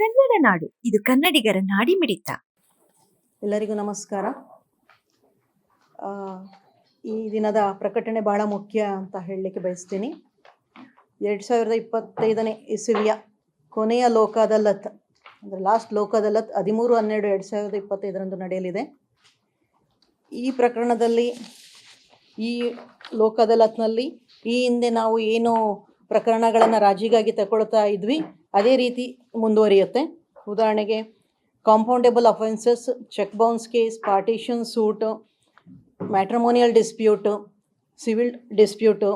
ಕನ್ನಡ ನಾಡು. ಇದು ಕನ್ನಡಿಗರ ನಾಡಿ ಮಿಡಿತ. ಎಲ್ಲರಿಗೂ ನಮಸ್ಕಾರ. ಈ ದಿನದ ಪ್ರಕಟಣೆ ಬಹಳ ಮುಖ್ಯ ಅಂತ ಹೇಳಲಿಕ್ಕೆ ಬಯಸ್ತೀನಿ. ಎರಡು ಸಾವಿರದ ಇಪ್ಪತ್ತೈದನೇ ಇಸವಿಯ ಕೊನೆಯ ಲೋಕ ಅದಾಲತ್ ಅಂದರೆ ಲಾಸ್ಟ್ ಲೋಕ ಅದಾಲತ್ ಹದಿಮೂರು ಹನ್ನೆರಡು ಎರಡು ಸಾವಿರದ ಇಪ್ಪತ್ತೈದರಂದು ನಡೆಯಲಿದೆ. ಈ ಪ್ರಕರಣದಲ್ಲಿ, ಈ ಲೋಕ ಅದಾಲತ್ನಲ್ಲಿ ಈ ಹಿಂದೆ ನಾವು ಏನು ಪ್ರಕರಣಗಳನ್ನು ರಾಜಿಗಾಗಿ ತಗೊಳ್ತಾ ಇದ್ವಿ ಅದೇ ರೀತಿ ಮುಂದುವರಿಯುತ್ತೆ. ಉದಾಹರಣೆಗೆ compoundable offences check bounce case partition suit matrimonial dispute civil dispute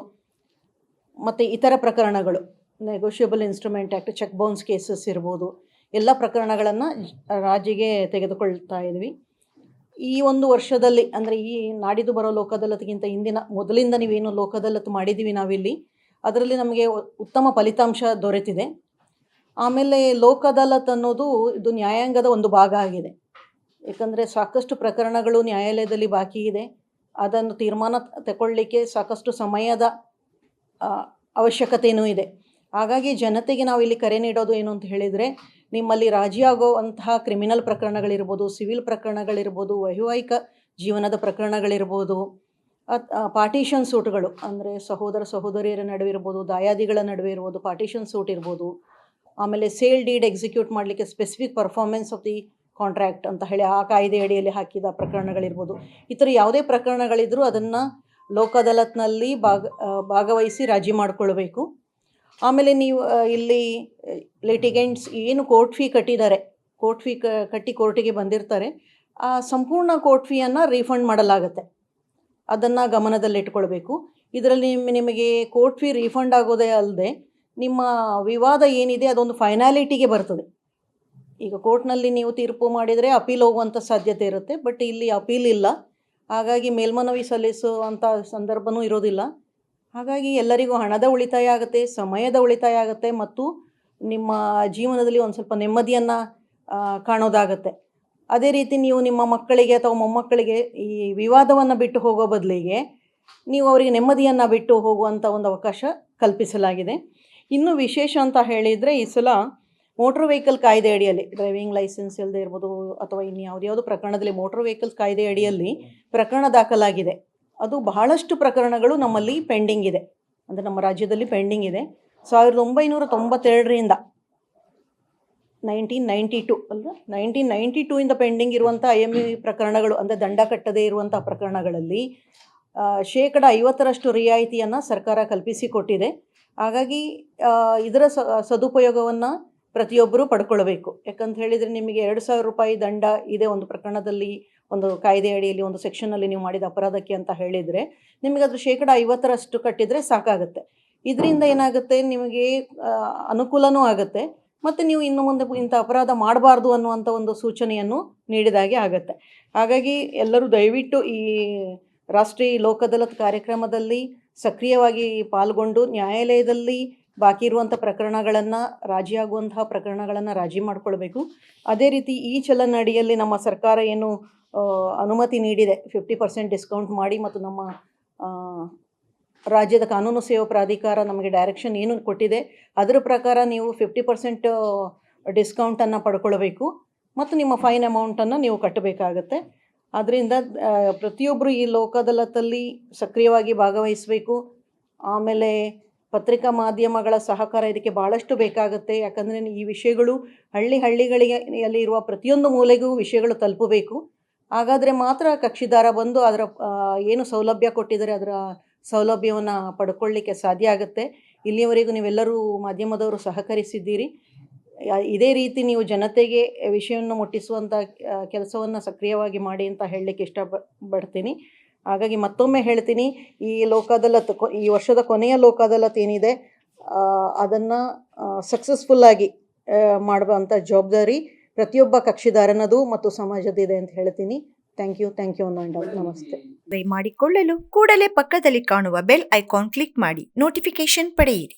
ಮತ್ತು ಇತರ ಪ್ರಕರಣಗಳು negotiable instrument act check bounce cases ಇರ್ಬೋದು. ಎಲ್ಲ ಪ್ರಕರಣಗಳನ್ನು ರಾಜಿಗೆ ತೆಗೆದುಕೊಳ್ತಾ ಇದ್ವಿ. ಈ ಒಂದು ವರ್ಷದಲ್ಲಿ, ಅಂದರೆ ಈ ನಾಡಿದ್ದು ಬರೋ ಲೋಕದಲ್ಲತ್ಗಿಂತ ಹಿಂದಿನ, ಮೊದಲಿಂದ ನೀವೇನು ಲೋಕದಲ್ಲತ್ತು ಮಾಡಿದ್ದೀವಿ ನಾವಿಲ್ಲಿ, ಅದರಲ್ಲಿ ನಮಗೆ ಉತ್ತಮ ಫಲಿತಾಂಶ ದೊರೆತಿದೆ. ಆಮೇಲೆ ಲೋಕ್ ಅನ್ನೋದು ಇದು ನ್ಯಾಯಾಂಗದ ಒಂದು ಭಾಗ ಆಗಿದೆ. ಏಕೆಂದರೆ ಸಾಕಷ್ಟು ಪ್ರಕರಣಗಳು ನ್ಯಾಯಾಲಯದಲ್ಲಿ ಬಾಕಿ ಇದೆ. ಅದನ್ನು ತೀರ್ಮಾನ ತಗೊಳ್ಳಿಕ್ಕೆ ಸಾಕಷ್ಟು ಸಮಯದ ಅವಶ್ಯಕತೆಯೂ ಇದೆ. ಹಾಗಾಗಿ ಜನತೆಗೆ ನಾವು ಇಲ್ಲಿ ಕರೆ ನೀಡೋದು ಏನು ಅಂತ ಹೇಳಿದರೆ, ನಿಮ್ಮಲ್ಲಿ ರಾಜಿಯಾಗುವಂತಹ ಕ್ರಿಮಿನಲ್ ಪ್ರಕರಣಗಳಿರ್ಬೋದು, ಸಿವಿಲ್ ಪ್ರಕರಣಗಳಿರ್ಬೋದು, ವೈವಾಹಿಕ ಜೀವನದ ಪ್ರಕರಣಗಳಿರ್ಬೋದು ಪಾರ್ಟಿಷನ್ ಸೂಟ್ಗಳು, ಅಂದರೆ ಸಹೋದರ ಸಹೋದರಿಯರ ನಡುವೆ ಇರ್ಬೋದು ದಾಯಾದಿಗಳ ನಡುವೆ ಇರ್ಬೋದು ಪಾರ್ಟಿಷನ್ ಸೂಟ್ ಇರ್ಬೋದು ಆಮೇಲೆ ಸೇಲ್ ಡೀಡ್ ಎಕ್ಸಿಕ್ಯೂಟ್ ಮಾಡಲಿಕ್ಕೆ specific performance of the contract ಅಂತ ಹೇಳಿ ಆ ಕಾಯ್ದೆ ಅಡಿಯಲ್ಲಿ ಹಾಕಿದ ಪ್ರಕರಣಗಳಿರ್ಬೋದು. ಈ ಥರ ಯಾವುದೇ ಪ್ರಕರಣಗಳಿದ್ರೂ ಅದನ್ನು ಲೋಕ ಅದಾಲತ್ನಲ್ಲಿ ಭಾಗ ಭಾಗವಹಿಸಿ ರಾಜಿ ಮಾಡಿಕೊಳ್ಬೇಕು. ಆಮೇಲೆ ನೀವು ಇಲ್ಲಿ ಲಿಟಿಗೆಂಟ್ಸ್ ಏನು ಕೋರ್ಟ್ ಫೀ ಕಟ್ಟಿದ್ದಾರೆ ಕೋರ್ಟ್ ಫೀ ಕಟ್ಟಿ ಕೋರ್ಟಿಗೆ ಬಂದಿರ್ತಾರೆ, ಆ, ಸಂಪೂರ್ಣ ಕೋರ್ಟ್ ಫೀಯನ್ನು ರೀಫಂಡ್ ಮಾಡಲಾಗುತ್ತೆ. ಅದನ್ನು ಗಮನದಲ್ಲಿಟ್ಕೊಳ್ಬೇಕು. ಇದರಲ್ಲಿ ನಿಮಗೆ ಕೋರ್ಟ್ ಫೀ ರೀಫಂಡ್ ಆಗೋದೇ ಅಲ್ಲದೆ ನಿಮ್ಮ ವಿವಾದ ಏನಿದೆ ಅದೊಂದು ಫೈನಾಲಿಟಿಗೆ ಬರ್ತದೆ. ಈಗ ಕೋರ್ಟ್ನಲ್ಲಿ ನೀವು ತೀರ್ಪು ಮಾಡಿದರೆ ಅಪೀಲ್ ಹೋಗುವಂಥ ಸಾಧ್ಯತೆ ಇರುತ್ತೆ ಬಟ್ ಇಲ್ಲಿ ಅಪೀಲ್ ಇಲ್ಲ. ಹಾಗಾಗಿ ಮೇಲ್ಮನವಿ ಸಲ್ಲಿಸುವಂಥ ಸಂದರ್ಭನೂ ಇರೋದಿಲ್ಲ. ಹಾಗಾಗಿ ಎಲ್ಲರಿಗೂ ಹಣದ ಉಳಿತಾಯ ಆಗುತ್ತೆ, ಸಮಯದ ಉಳಿತಾಯ ಆಗುತ್ತೆ, ಮತ್ತು ನಿಮ್ಮ ಜೀವನದಲ್ಲಿ ಒಂದು ಸ್ವಲ್ಪ ನೆಮ್ಮದಿಯನ್ನು ಕಾಣೋದಾಗತ್ತೆ. ಅದೇ ರೀತಿ ನೀವು ನಿಮ್ಮ ಮಕ್ಕಳಿಗೆ ಅಥವಾ ಮೊಮ್ಮಕ್ಕಳಿಗೆ ಈ ವಿವಾದವನ್ನು ಬಿಟ್ಟು ಹೋಗೋ ಬದಲಿಗೆ ನೀವು ಅವರಿಗೆ ನೆಮ್ಮದಿಯನ್ನು ಬಿಟ್ಟು ಹೋಗುವಂಥ ಒಂದು ಅವಕಾಶ ಕಲ್ಪಿಸಲಾಗಿದೆ. ಇನ್ನು ವಿಶೇಷ ಅಂತ ಹೇಳಿದರೆ ಈ ಸಲ ಮೋಟ್ರ್ ವೆಹಿಕಲ್ ಕಾಯ್ದೆ ಅಡಿಯಲ್ಲಿ ಡ್ರೈವಿಂಗ್ ಲೈಸೆನ್ಸ್ ಇಲ್ಲದೆ ಇರ್ಬೋದು ಅಥವಾ ಇನ್ಯಾವುದ್ಯಾವುದು ಪ್ರಕರಣದಲ್ಲಿ ಮೋಟ್ರ್ ವೆಹಿಕಲ್ಸ್ ಕಾಯ್ದೆ ಅಡಿಯಲ್ಲಿ ಪ್ರಕರಣ ದಾಖಲಾಗಿದೆ. ಅದು ಬಹಳಷ್ಟು ಪ್ರಕರಣಗಳು ನಮ್ಮಲ್ಲಿ ಪೆಂಡಿಂಗ್ ಇದೆ. ಅಂದರೆ ನಮ್ಮ ರಾಜ್ಯದಲ್ಲಿ ಪೆಂಡಿಂಗ್ ಇದೆ. ಸಾವಿರದ ಒಂಬೈನೂರ ತೊಂಬತ್ತೆರಡರಿಂದ ನೈನ್ಟೀನ್ ನೈಂಟಿ ಟು ಅಲ್ವಾ? ನೈನ್ಟೀನ್ ನೈಂಟಿ ಟೂ ಇಂದ ಪೆಂಡಿಂಗ್ ಇರುವಂಥ ಐ ಎಂ ಇ ಪ್ರಕರಣಗಳು, ಅಂದರೆ ದಂಡ ಕಟ್ಟದೇ ಇರುವಂಥ ಪ್ರಕರಣಗಳಲ್ಲಿ ಶೇಕಡ ಐವತ್ತರಷ್ಟು ರಿಯಾಯಿತಿಯನ್ನು ಸರ್ಕಾರ ಕಲ್ಪಿಸಿಕೊಟ್ಟಿದೆ ಹಾಗಾಗಿ ಇದರ ಸದುಪಯೋಗವನ್ನು ಪ್ರತಿಯೊಬ್ಬರೂ ಪಡ್ಕೊಳ್ಬೇಕು. ಯಾಕಂತ ಹೇಳಿದರೆ ನಿಮಗೆ ಎರಡು ಸಾವಿರ ರೂಪಾಯಿ ದಂಡ ಇದೆ ಒಂದು ಪ್ರಕರಣದಲ್ಲಿ, ಒಂದು ಕಾಯ್ದೆ ಅಡಿಯಲ್ಲಿ, ಒಂದು ಸೆಕ್ಷನಲ್ಲಿ ನೀವು ಮಾಡಿದ ಅಪರಾಧಕ್ಕೆ ಅಂತ ಹೇಳಿದರೆ, ನಿಮಗೆ ಅದು ಶೇಕಡ ಐವತ್ತರಷ್ಟು ಕಟ್ಟಿದರೆ ಸಾಕಾಗುತ್ತೆ. ಇದರಿಂದ ಏನಾಗುತ್ತೆ? ನಿಮಗೆ ಅನುಕೂಲನೂ ಆಗುತ್ತೆ. ಮತ್ತು ನೀವು ಇನ್ನು ಮುಂದೆ ಇಂಥ ಅಪರಾಧ ಮಾಡಬಾರ್ದು ಅನ್ನುವಂಥ ಒಂದು ಸೂಚನೆಯನ್ನು ನೀಡಿದಾಗೆ ಆಗುತ್ತೆ. ಹಾಗಾಗಿ ಎಲ್ಲರೂ ದಯವಿಟ್ಟು ಈ ರಾಷ್ಟ್ರೀಯ ಲೋಕದಲತ್ ಕಾರ್ಯಕ್ರಮದಲ್ಲಿ ಸಕ್ರಿಯವಾಗಿ ಪಾಲ್ಗೊಂಡು ನ್ಯಾಯಾಲಯದಲ್ಲಿ ಬಾಕಿ ಇರುವಂಥ ಪ್ರಕರಣಗಳನ್ನು ರಾಜಿಯಾಗುವಂತಹ ಪ್ರಕರಣಗಳನ್ನು ರಾಜಿ ಮಾಡಿಕೊಳ್ಬೇಕು. ಅದೇ ರೀತಿ ಈ ಚಲನಡಿಯಲ್ಲಿ ನಮ್ಮ ಸರ್ಕಾರ ಏನು ಅನುಮತಿ ನೀಡಿದೆ. ಫಿಫ್ಟಿ ಪರ್ಸೆಂಟ್ ಡಿಸ್ಕೌಂಟ್ ಮಾಡಿ ಮತ್ತು ನಮ್ಮ ರಾಜ್ಯದ ಕಾನೂನು ಸೇವಾ ಪ್ರಾಧಿಕಾರ ನಮಗೆ ಡೈರೆಕ್ಷನ್ ಏನು ಕೊಟ್ಟಿದೆ, ಅದರ ಪ್ರಕಾರ ನೀವು ಫಿಫ್ಟಿ ಪರ್ಸೆಂಟ್ ಡಿಸ್ಕೌಂಟನ್ನು ಪಡ್ಕೊಳ್ಬೇಕು. ಮತ್ತು ನಿಮ್ಮ ಫೈನ್ ಅಮೌಂಟನ್ನು ನೀವು ಕಟ್ಟಬೇಕಾಗತ್ತೆ. ಅದರಿಂದ ಪ್ರತಿಯೊಬ್ಬರು ಈ ಲೋಕದಲದಲ್ಲಿ ಸಕ್ರಿಯವಾಗಿ ಭಾಗವಹಿಸಬೇಕು. ಆಮೇಲೆ ಪತ್ರಿಕಾ ಮಾಧ್ಯಮಗಳ ಸಹಕಾರ ಇದಕ್ಕೆ ಭಾಳಷ್ಟು ಬೇಕಾಗುತ್ತೆ. ಯಾಕಂದರೆ ಈ ವಿಷಯಗಳು ಹಳ್ಳಿ ಹಳ್ಳಿಗಳಿಗೆ ಇರುವ ಪ್ರತಿಯೊಂದು ಮೂಲೆಗೂ ವಿಷಯಗಳು ತಲುಪಬೇಕು. ಹಾಗಾದರೆ ಮಾತ್ರ ಕಕ್ಷಿದಾರ ಬಂದು ಅದರ ಏನು ಸೌಲಭ್ಯ ಕೊಟ್ಟಿದ್ದಾರೆ ಅದರ ಸೌಲಭ್ಯವನ್ನು ಪಡ್ಕೊಳ್ಳಿಕ್ಕೆ ಸಾಧ್ಯ ಆಗುತ್ತೆ. ಇಲ್ಲಿಯವರೆಗೂ ನೀವೆಲ್ಲರೂ ಮಾಧ್ಯಮದವರು ಸಹಕರಿಸಿದ್ದೀರಿ. ಇದೇ ರೀತಿ ನೀವು ಜನತೆಗೆ ವಿಷಯವನ್ನು ಮುಟ್ಟಿಸುವಂಥ ಕೆಲಸವನ್ನು ಸಕ್ರಿಯವಾಗಿ ಮಾಡಿ ಅಂತ ಹೇಳಲಿಕ್ಕೆ ಇಷ್ಟಪಡ್ತೀನಿ. ಹಾಗಾಗಿ ಮತ್ತೊಮ್ಮೆ ಹೇಳ್ತೀನಿ, ಈ ಲೋಕದಲ್ಲತ್ ಈ ವರ್ಷದ ಕೊನೆಯ ಲೋಕದಲ್ಲತ್ ಏನಿದೆ ಅದನ್ನು ಸಕ್ಸಸ್ಫುಲ್ಲಾಗಿ ಮಾಡುವಂಥ ಜವಾಬ್ದಾರಿ ಪ್ರತಿಯೊಬ್ಬ ಕಕ್ಷಿದಾರನದು ಮತ್ತು ಸಮಾಜದಿದೆ ಅಂತ ಹೇಳ್ತೀನಿ. ಥ್ಯಾಂಕ್ ಯು ಥ್ಯಾಂಕ್ ಯು ನಮಸ್ತೆ. ಮಾಡಿಕೊಳ್ಳಲು ಕೂಡಲೇ ಪಕ್ಕದಲ್ಲಿ ಕಾಣುವ ಬೆಲ್ ಐಕಾನ್ ಕ್ಲಿಕ್ ಮಾಡಿ ನೋಟಿಫಿಕೇಶನ್ ಪಡೆಯಿರಿ.